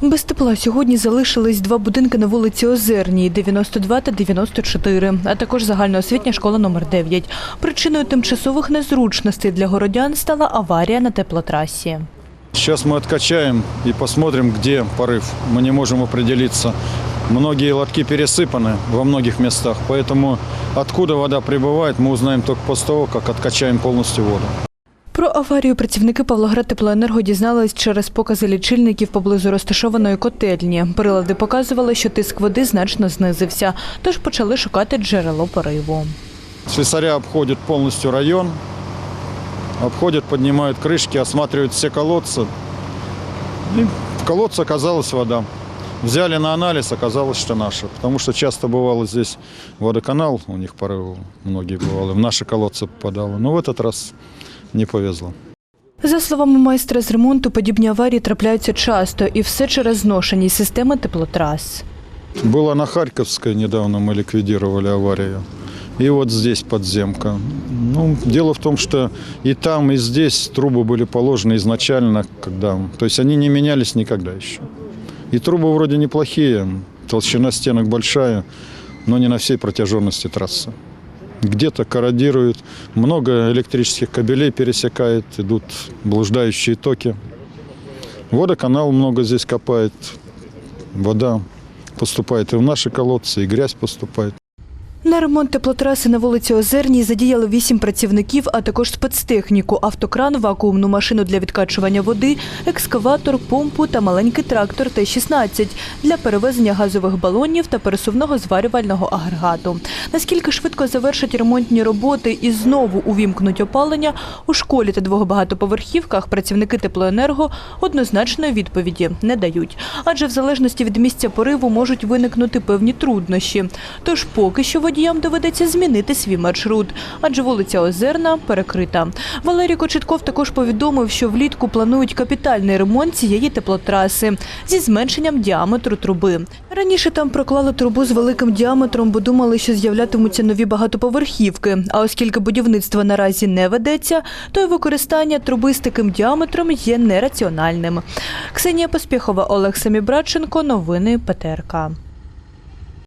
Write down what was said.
Без тепла сьогодні залишились два будинки на вулиці Озерній, 92 та 94, а також загальноосвітня школа номер 9. Причиною тимчасових незручностей для городян стала аварія на теплотрасі. Сейчас мы откачаем и посмотрим, где порыв. Мы не можем определиться. Многие лотки пересыпаны во многих местах, поэтому откуда вода прибывает, мы узнаем только после того, как откачаем полностью воду. Про аварію працівники Павлоград Теплоенерго дізнались через покази лічильників поблизу розташованої котельні. Прилади показували, що тиск води значно знизився, тож почали шукати джерело пориву. Слесаря обходят полностью район, обходят, поднимают крышки, осматривают все колодцы. И в колодце оказалась вода. Взяли на анализ, оказалось, что наша. Потому что часто бывало здесь водоканал, у них порывы многие бывало, в наши колодцы попадало. Но в этот раз не повезло. За словами майстра з ремонту, подібні аварії трапляються часто і все через зношеність системи теплотрас. Было на Харьковской недавно мы ликвидировали аварию. И вот здесь подземка. Ну, дело в том, что и там, и здесь трубы были положены изначально, когда... То есть они не менялись никогда еще. И трубы вроде неплохие, толщина стенок большая, но не на всей протяженности трассы. Где-то корродируют, много электрических кабелей пересекает, идут блуждающие токи. Водоканал много здесь копает, вода поступает и в наши колодцы, и грязь поступает. Ремонт теплотраси на вулиці Озерній задіяли вісім працівників, а також спецтехніку, автокран, вакуумну машину для відкачування води, екскаватор, помпу та маленький трактор Т-16 для перевезення газових балонів та пересувного зварювального агрегату. Наскільки швидко завершать ремонтні роботи і знову увімкнуть опалення, у школі та двох багатоповерхівках працівники теплоенерго однозначної відповіді не дають. Адже в залежності від місця пориву можуть виникнути певні труднощі. Тож поки що водіям доведеться змінити свій маршрут, адже вулиця Озерна перекрита. Валерій Кочетков також повідомив, що влітку планують капітальний ремонт цієї теплотраси зі зменшенням діаметру труби. Раніше там проклали трубу з великим діаметром, бо думали, що з'являтимуться нові багатоповерхівки. А оскільки будівництво наразі не ведеться, то й використання труби з таким діаметром є нераціональним. Ксенія Поспіхова, Олег Самібраченко. Новини ПТРК.